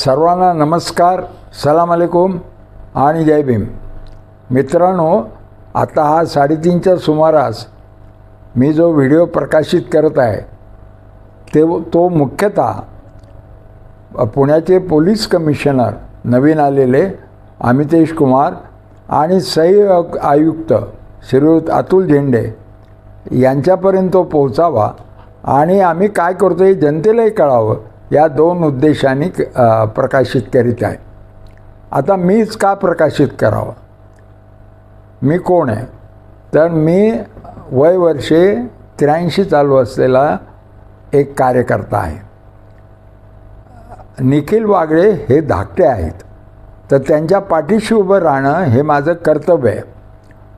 सर्वांना नमस्कार सलाम अलेकुम आणि जय भीम. मित्रांनो आता हा साडेतीनच्या सुमारास मी जो व्हिडिओ प्रकाशित करत आहे ते तो मुख्यतः पुण्याचे पोलीस कमिशनर नवीन आलेले अमितेश कुमार आणि सही आयुक्त श्रीयुत अतुल झेंडे यांच्यापर्यंत तो पोहोचावा आणि आम्ही काय करतो हे जनतेलाही कळावं. या दोन उद्देशाने प्रकाशित करीत आहे. आता मीच का प्रकाशित करावं? मी कोण आहे? तर मी वय वर्षे त्र्याऐंशी चालू असलेला एक कार्यकर्ता आहे. निखिल वागळे हे धाकटे आहेत. तर त्यांच्या पाठीशी उभं राहणं हे माझं कर्तव्य आहे.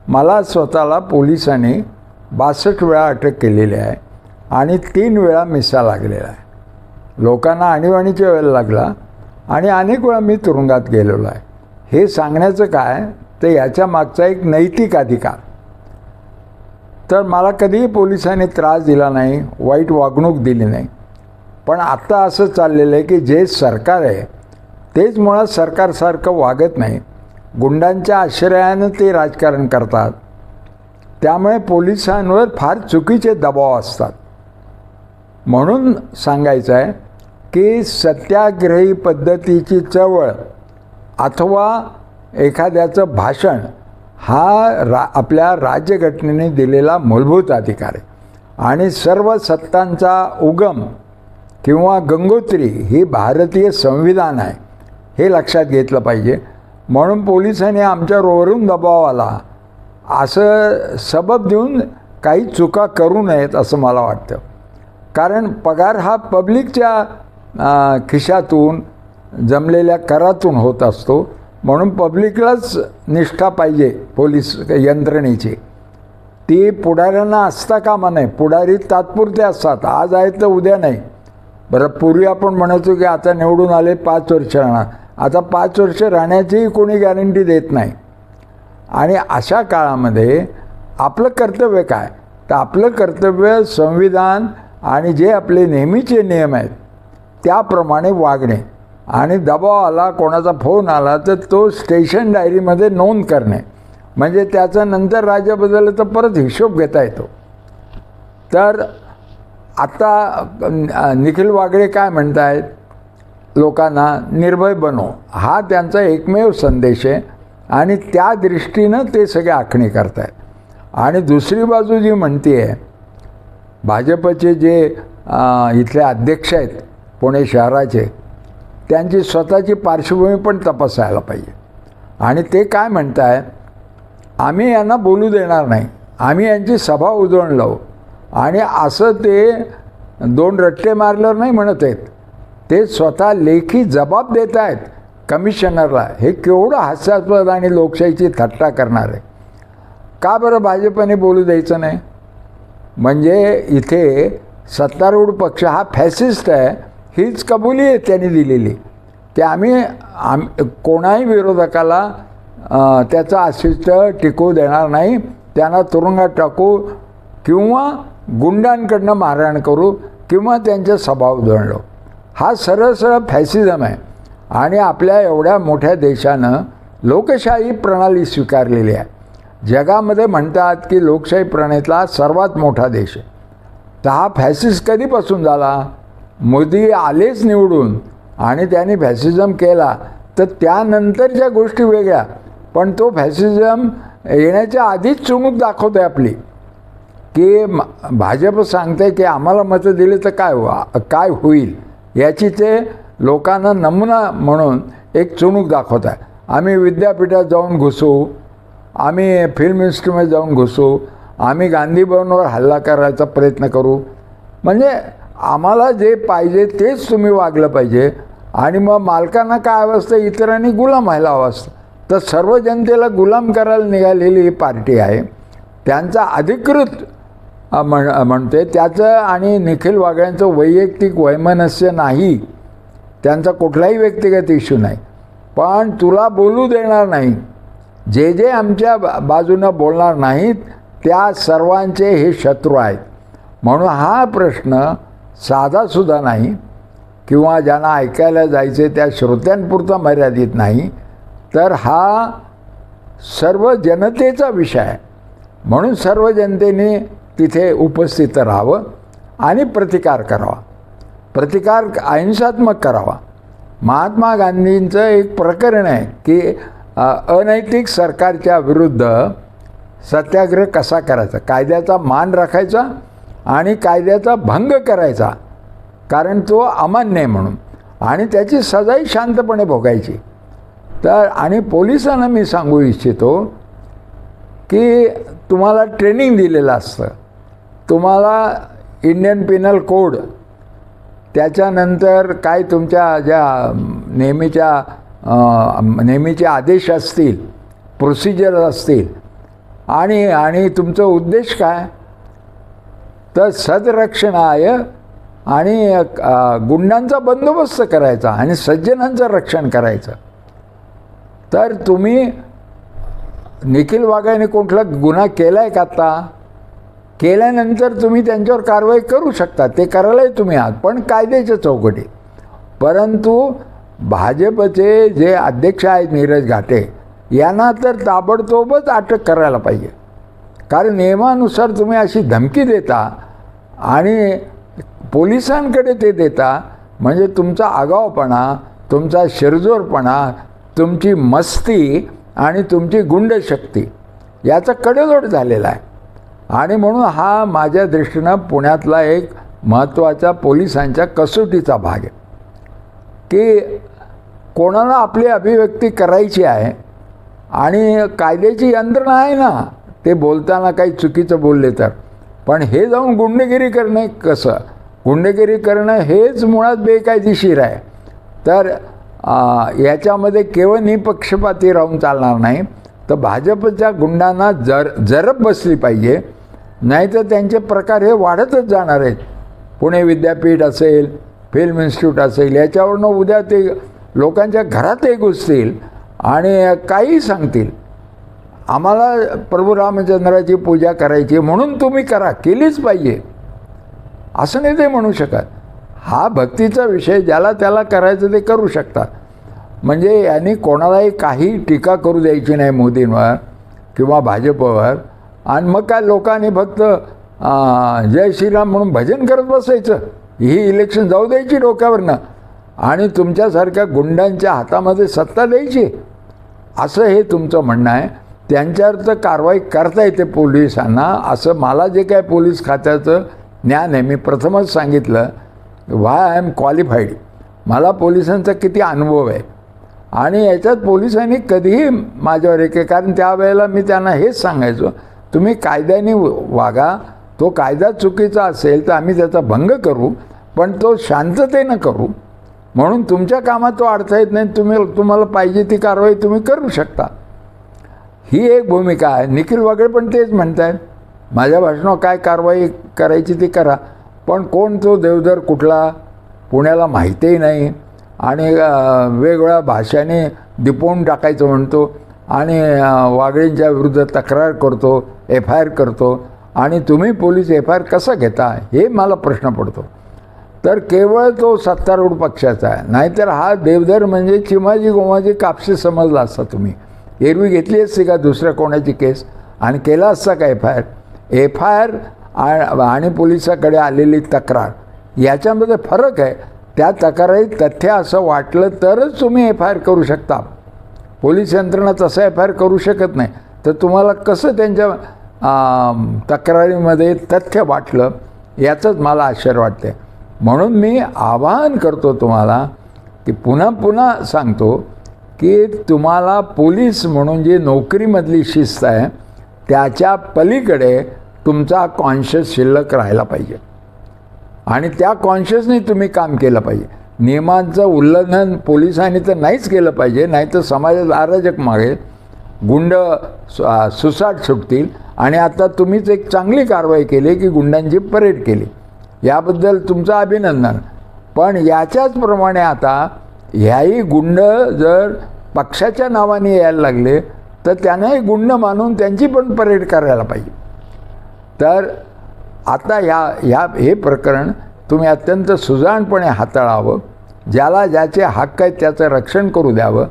मला स्वतःला पोलिसांनी बासष्ट वेळा अटक केलेली आहे आणि तीन वेळा मिसा लागलेला आहे. लोकांना आणीबाणीच्या वेळ लागला आणि अनेक वेळा मी तुरुंगात गेलेलो आहे. हे सांगण्याचं काय? तर याच्या मागचा एक नैतिक अधिकार. तर मला कधीही पोलिसांनी त्रास दिला नाही वाईट वागणूक दिली नाही. पण आत्ता असं चाललेलं आहे की जे सरकार आहे तेच मुळात सरकारसारखं वागत नाही. गुंडांच्या आश्रयानं ते राजकारण करतात. त्यामुळे पोलिसांवर फार चुकीचे दबाव असतात. म्हणून सांगायचं आहे की सत्याग्रही पद्धतीची चळवळ अथवा एखाद्याचं भाषण हा रा आपल्या राज्यघटनेने दिलेला मूलभूत अधिकार आहे. आणि सर्व सत्तांचा उगम किंवा गंगोत्री ही भारतीय संविधान आहे हे लक्षात घेतलं पाहिजे. म्हणून पोलिसांनी आमच्यावरून दबाव आला. असं सबब देऊन काही चुका करू नयेत असं मला वाटतं. कारण पगार हा पब्लिकच्या खिशातून जमलेल्या करातून होत असतो. म्हणून पब्लिकलाच निष्ठा पाहिजे पोलीस यंत्रणेची. ती पुढाऱ्यांना असता कामा नाही पुढारी तात्पुरते असतात. आज आहेत तर उद्या नाही. बरं पूर्वी आपण म्हणायचो की आता निवडून आले पाच वर्ष राहणार. आता पाच वर्ष राहण्याचीही कोणी गॅरंटी देत नाही. आणि अशा काळामध्ये आपलं कर्तव्य काय? तर आपलं कर्तव्य संविधान आणि जे आपले नेहमीचे नियम आहेत त्याप्रमाणे वागणे. आणि दबाव आला कोणाचा फोन आला तर तो स्टेशन डायरीमध्ये नोंद करणे. म्हणजे त्याचं नंतर राज्य बदललं तर परत हिशोब घेता येतो. तर आता निखिल वागळे काय म्हणत आहेत लोकांना निर्भय बनो. हा त्यांचा एकमेव संदेश आहे. आणि त्या दृष्टीनं ते सगळे आखणी करत आहेत आणि दुसरी बाजू जी म्हणते आहे भाजपचे जे इथले अध्यक्ष आहेत पुणे शहराचे त्यांची स्वतःची पार्श्वभूमी पण तपासायला पाहिजे. आणि ते काय म्हणत आम्ही यांना बोलू देणार नाही. आम्ही यांची सभा उजळून लावू आणि असं ते दोन रट्टे मारल्यावर नाही म्हणत आहेत. ते स्वतः लेखी जबाब देत आहेत कमिशनरला. हे केवढं हास्यास्पद आणि लोकशाहीची थट्टा करणार. आहे का बरं भाजपने बोलू द्यायचं नाही? म्हणजे इथे सत्तारूढ पक्ष हा फॅसिस्ट आहे. हीच कबुली आहे त्यांनी दिलेली. की आम्ही आम कोणाही विरोधकाला त्याचं आशिष्ट टिकू देणार नाही. त्यांना तुरुंगात टाकू किंवा गुंडांकडनं मारहाण करू किंवा त्यांचे स्वभाव उधळलो हा सरळ सरळ फॅसिझम आहे. आणि आपल्या एवढ्या मोठ्या देशानं लोकशाही प्रणाली स्वीकारलेली आहे. जगामध्ये म्हणतात की लोकशाही प्रणालीतला सर्वात मोठा देश आहे. तर हा फॅसिस कधीपासून झाला? मोदी आलेच निवडून आणि त्यांनी फॅसिझम केला तर त्यानंतरच्या गोष्टी वेगळ्या. पण तो फॅसिझम येण्याच्या आधीच चुणूक दाखवते आपली. की भाजप सांगते की आम्हाला मतं दिली तर काय हो काय होईल? याची ते लोकांना नमुना म्हणून एक चुणूक दाखवत आहे. आम्ही विद्यापीठात जाऊन घुसू आम्ही फिल्म इन्स्टिट्यूटमध्ये जाऊन घुसू आम्ही गांधी भवनवर हल्ला करायचा प्रयत्न करू. म्हणजे आम्हाला जे पाहिजे तेच तुम्ही वागलं पाहिजे. आणि मग मालकांना काय अवस्था? इतरांनी गुलाम व्हायला हवं असतं. तर सर्व जनतेला गुलाम करायला निघालेली ही पार्टी आहे. त्यांचा अधिकृत म्हण म्हणते त्याचं आणि निखिल वागळ्यांचं वैयक्तिक वैमनस्य नाही. त्यांचा कुठलाही व्यक्तिगत इश्यू नाही. पण तुला बोलू देणार नाही. जे जे आमच्या बा- बाजूनं बोलणार नाहीत त्या सर्वांचे हे शत्रू आहेत. म्हणून हा प्रश्न साधासुद्धा नाही किंवा ज्यांना ऐकायला जायचे त्या श्रोत्यांपुरता मर्यादित नाही तर हा सर्व जनतेचा विषय आहे. म्हणून सर्व जनतेने तिथे उपस्थित राहावं आणि प्रतिकार करावा. प्रतिकार अहिंसात्मक करावा. महात्मा गांधींचं एक प्रकरण आहे की अनैतिक सरकारच्या विरुद्ध सत्याग्रह कसा करायचा? कायद्याचा मान राखायचा? आणि कायद्याचा भंग करायचा. कारण तो अमान्य आहे म्हणून. आणि त्याची सजाही शांतपणे भोगायची. तर आणि पोलिसांना मी सांगू इच्छितो की तुम्हाला ट्रेनिंग दिलेलं असतं. तुम्हाला इंडियन पिनल कोड त्याच्यानंतर काय तुमच्या ज्या नेहमीच्या नेहमीचे आदेश असतील प्रोसिजर असतील आणि आणि तुमचं उद्देश काय? तर सदरक्षणाय आणि गुंडांचा बंदोबस्त करायचा आणि सज्जनांचं रक्षण करायचं. तर तुम्ही निखिल वाघाने कुठला गुन्हा केला आहे का आत्ता केल्यानंतर तुम्ही त्यांच्यावर कारवाई करू शकता ते करायलाही तुम्ही आहात पण कायद्याच्या चौकटी. परंतु भाजपचे जे अध्यक्ष आहेत नीरज घाटे यांना तर ताबडतोबच अटक करायला पाहिजे. कारण नियमानुसार तुम्ही अशी धमकी देता आणि पोलिसांकडे ते देता म्हणजे तुमचा आगावपणा तुमचा शिरजोरपणा तुमची मस्ती आणि तुमची गुंडशक्ती याचा कडेलोट झालेला आहे. आणि म्हणून हा माझ्या दृष्टीनं पुण्यातला एक महत्त्वाचा पोलिसांच्या कसोटीचा भाग आहे. की कोणाला आपली अभिव्यक्ती करायची आहे आणि कायद्याची यंत्रणा आहे ना ते बोलताना काही चुकीचं बोलले तर. पण हे जाऊन गुंडगिरी करणे कसं? गुंडगिरी करणं हेच मुळात बेकायदेशीर आहे. तर याच्यामध्ये केवळ निपक्षपाती राहून चालणार नाही. तर भाजपच्या गुंडांना जर जरब बसली पाहिजे. नाहीतर त्यांचे प्रकार हे वाढतच जाणार आहेत. पुणे विद्यापीठ असेल फिल्म इन्स्टिट्यूट असेल याच्यावरनं उद्या ते लोकांच्या घरातही घुसतील आणि काही सांगतील. आम्हाला प्रभू रामचंद्राची पूजा करायची म्हणून तुम्ही करा केलीच पाहिजे. असं नाही ते म्हणू शकत. हा भक्तीचा विषय ज्याला त्याला करायचं ते करू शकतात. म्हणजे यांनी कोणालाही काही टीका करू द्यायची नाही मोदींवर किंवा भाजपवर. आणि मग काय लोकांनी फक्त जय श्रीराम म्हणून भजन करत बसायचं. ही इलेक्शन जाऊ द्यायची डोक्यावरनं. आणि तुमच्यासारख्या गुंडांच्या हातामध्ये सत्ता द्यायची. असं हे तुमचं म्हणणं आहे. त्यांच्यावर तर कारवाई करता येते पोलिसांना. असं मला जे काय पोलीस खात्याचं ज्ञान आहे मी प्रथमच सांगितलं वाय आय एम क्वालिफाईड मला पोलिसांचा किती अनुभव आहे? आणि याच्यात पोलिसांनी कधीही माझ्यावर एक कारण त्यावेळेला मी त्यांना हेच सांगायचो तुम्ही कायद्याने वागा तो कायदा चुकीचा असेल तर आम्ही त्याचा भंग करू पण तो शांततेनं करू. म्हणून तुमच्या कामात तो अडथळा येत नाही तुम्ही तुम्हाला पाहिजे ती कारवाई तुम्ही करू शकता. ही एक भूमिका आहे. निखिल वागळे पण तेच म्हणत आहेत माझ्या भाषणावर काय कारवाई करायची ती करा. पण कोण तो देवधर कुठला पुण्याला माहितीही नाही. आणि वेगवेगळ्या भाषाने दिपवून टाकायचं म्हणतो. आणि अं, वागळेंच्या विरुद्ध तक्रार करतो एफ आय आर करतो. आणि तुम्ही पोलीस एफ आय आर कसा घेता हे मला प्रश्न पडतो. तर केवळ तो सत्तारूढ पक्षाचा आहे. नाहीतर हा देवधर म्हणजे चिमाजी गोमाजी कापशी समजला असता तुम्ही. एरवी घेतली असती का दुसऱ्या कोणाची केस? आणि केला असता का F I R F I R आणि पोलिसाकडे आलेली तक्रार. याच्यामध्ये फरक आहे. त्या तक्रारीत तथ्य असं वाटलं तरच तुम्ही एफ आय आर करू शकता. पोलीस यंत्रणा तसं एफ आय आर करू शकत नाही. तर तुम्हाला कसं त्यांच्या तक्रारीमध्ये तथ्य वाटलं याचंच मला आश्चर्य वाटते म्हणून मी आवाहन करतो तुम्हाला की पुन्हा पुन्हा सांगतो की तुम्हाला पोलीस म्हणून जी नोकरीमधली शिस्त आहे त्याच्या पलीकडे तुमचा कॉन्शियस शिल्लक राहायला पाहिजे. आणि त्या कॉन्शियसने तुम्ही काम केलं पाहिजे. नियमांचं उल्लंघन पोलिसांनी तर नाहीच केलं पाहिजे नाही तर समाजात अराजक मागेल गुंड सु- सुसाट सुटतील. आणि आता तुम्हीच एक चांगली कारवाई केली की गुंडांची परेड केली. याबद्दल तुमचं अभिनंदन. पण याच्याचप्रमाणे आता ह्याही गुंड जर पक्षाच्या नावाने यायला लागले तर त्यांनाही गुंड मानून त्यांची पण परेड करायला पाहिजे. तर आता या ह्या हे प्रकरण तुम्ही अत्यंत सुजाणपणे हाताळावं ज्याला ज्याचे हक्क आहेत त्याचं रक्षण करू द्यावं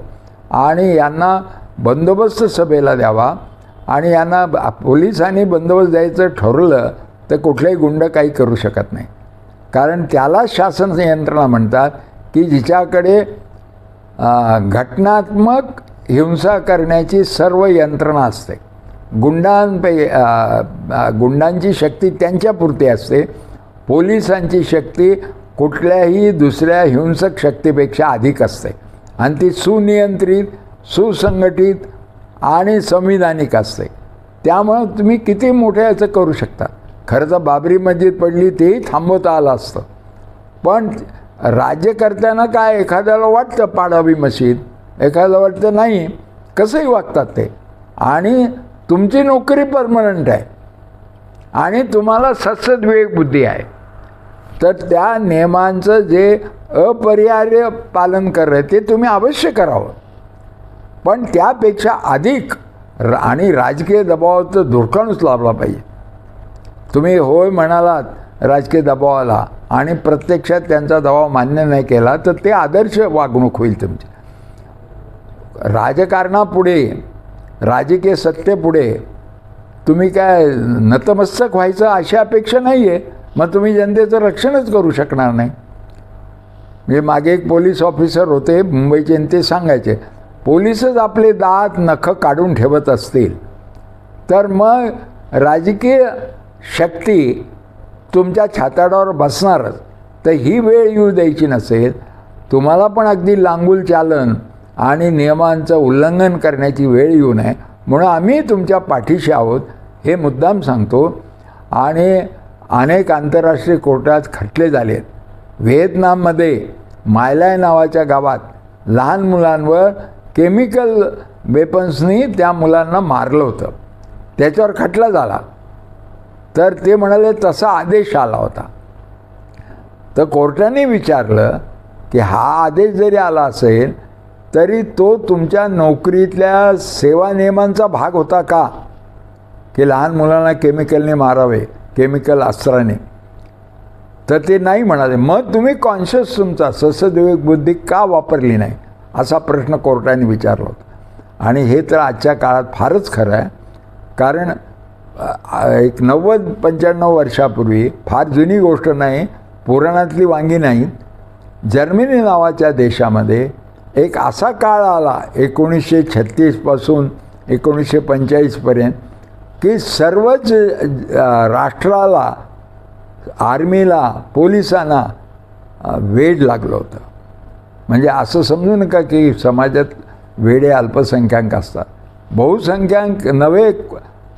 आणि यांना बंदोबस्त सभेला द्यावा आणि यांना पोलिसांनी बंदोबस्त द्यायचं ठरवलं तर कुठलाही गुंड काही करू शकत नाही. कारण त्याला शासन यंत्रणा म्हणतात की जिच्याकडे घटनात्मक हिंसा करण्याची सर्व यंत्रणा असते. गुंडांपै गुंडांची शक्ती त्यांच्यापुरती असते. पोलिसांची शक्ती कुठल्याही दुसऱ्या हिंसक शक्तीपेक्षा अधिक असते. आणि ती सुनियंत्रित सुसंघटित आणि संविधानिक असते. त्यामुळं तुम्ही किती मोठ्या याचं करू शकता. खरं तर बाबरी मस्जिद पडली तेही थांबवता आलं असतं. पण राज्यकर्त्यांना काय एखाद्याला वाटतं पाडावी मशीद एखाद्याला वाटतं नाही कसंही वागतात ते. आणि तुमची नोकरी परमनंट आहे. आणि तुम्हाला सत्सद विवेक बुद्धी आहे. तर त्या नियमांचं जे अपरिहार्य पालन करत ते तुम्ही अवश्य करावं. पण त्यापेक्षा अधिक आणि राजकीय दबावाचं धुडकाणूच लाभला पाहिजे. तुम्ही होय म्हणालात राजकीय दबावाला आणि प्रत्यक्षात त्यांचा दबाव मान्य नाही केला तर ते आदर्श वागणूक होईल तुमची. राजकारणापुढे राजकीय सत्तेपुढे तुम्ही काय नतमस्तक व्हायचं अशी अपेक्षा नाही आहे मग तुम्ही जनतेचं रक्षणच करू शकणार नाही. म्हणजे मागे एक पोलीस ऑफिसर होते मुंबईचे ते सांगायचे पोलीसच आपले दात नखं काढून ठेवत असतील. तर मग राजकीय शक्ती तुमच्या छाताडावर बसणारच. तर ही वेळ येऊ द्यायची नसेल. तुम्हाला पण अगदी लांगूल चालन आणि नियमांचं उल्लंघन करण्याची वेळ येऊ नये. म्हणून आम्ही तुमच्या पाठीशी आहोत हे मुद्दाम सांगतो. आणि अनेक आंतरराष्ट्रीय कोर्टात खटले झाले आहेत व्हिएतनाममध्ये मायलाय नावाच्या गावात लहान मुलांवर केमिकल वेपन्सनी त्या मुलांना मारलं होतं. त्याच्यावर खटला झाला. तर ते म्हणाले तसा आदेश आला होता. तर कोर्टाने विचारलं की हा आदेश जरी आला असेल तरी तो तुमच्या नोकरीतल्या सेवा नियमांचा भाग होता का? की लहान मुलांना केमिकलने मारावे केमिकल अस्त्राने? तर ते नाही म्हणाले. मग तुम्ही कॉन्शियस तुमचा ससद्विवेक बुद्धी का वापरली नाही? असा प्रश्न कोर्टाने विचारला होता. आणि हे तर आजच्या काळात फारच खरं आहे. कारण एक नव्वद पंच्याण्णव वर्षापूर्वी फार जुनी गोष्ट नाही पुराणातली वांगी नाहीत जर्मनी नावाच्या देशामध्ये एक असा काळ आला एकोणीसशे छत्तीसपासून एकोणीसशे पंचेचाळीसपर्यंत की सर्वच राष्ट्राला आर्मीला पोलिसांना वेड लागलं होतं. म्हणजे असं समजू नका की समाजात वेडे अल्पसंख्याक असतात. बहुसंख्याक नव्हे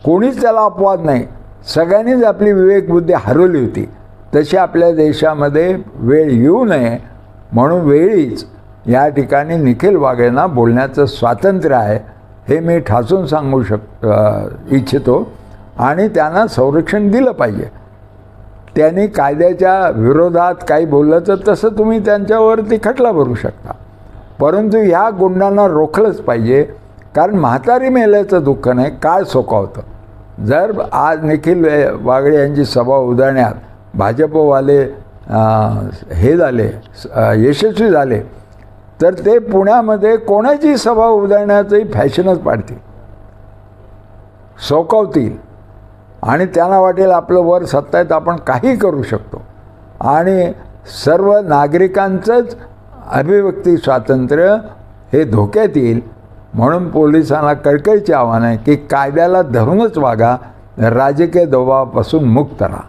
कोणीच त्याला अपवाद नाही. सगळ्यांनीच आपली विवेकबुद्धी हरवली होती. तशी आपल्या देशामध्ये वेळ येऊ नये म्हणून वेळीच या ठिकाणी निखिल वाघेंना बोलण्याचं स्वातंत्र्य आहे हे मी ठासून सांगू शक इच्छितो. आणि त्यांना संरक्षण दिलं पाहिजे. त्यांनी कायद्याच्या विरोधात काही बोललं तर तसं तुम्ही त्यांच्यावरती खटला भरू शकता. परंतु ह्या गुंडांना रोखलंच पाहिजे. कारण म्हातारी मेल्याचं दुःख नाही काळ सोकावतं जर आज निखिल वागळे यांची सभा उदाहरण्यात भाजपवाले हे झाले यशस्वी झाले तर ते पुण्यामध्ये कोणाची सभा उदाहरण्याचंही फॅशनच पाडतील. सोकवतील. आणि त्यांना वाटेल आपलं वर सत्ता येत आपण काही करू शकतो. आणि सर्व नागरिकांचंच अभिव्यक्ती स्वातंत्र्य हे धोक्यात येईल. म्हणून पोलिसांना कळकळीचे आव्हान आहे की कायद्याला धरूनच वागा राजकीय दबावापासून मुक्त राहा.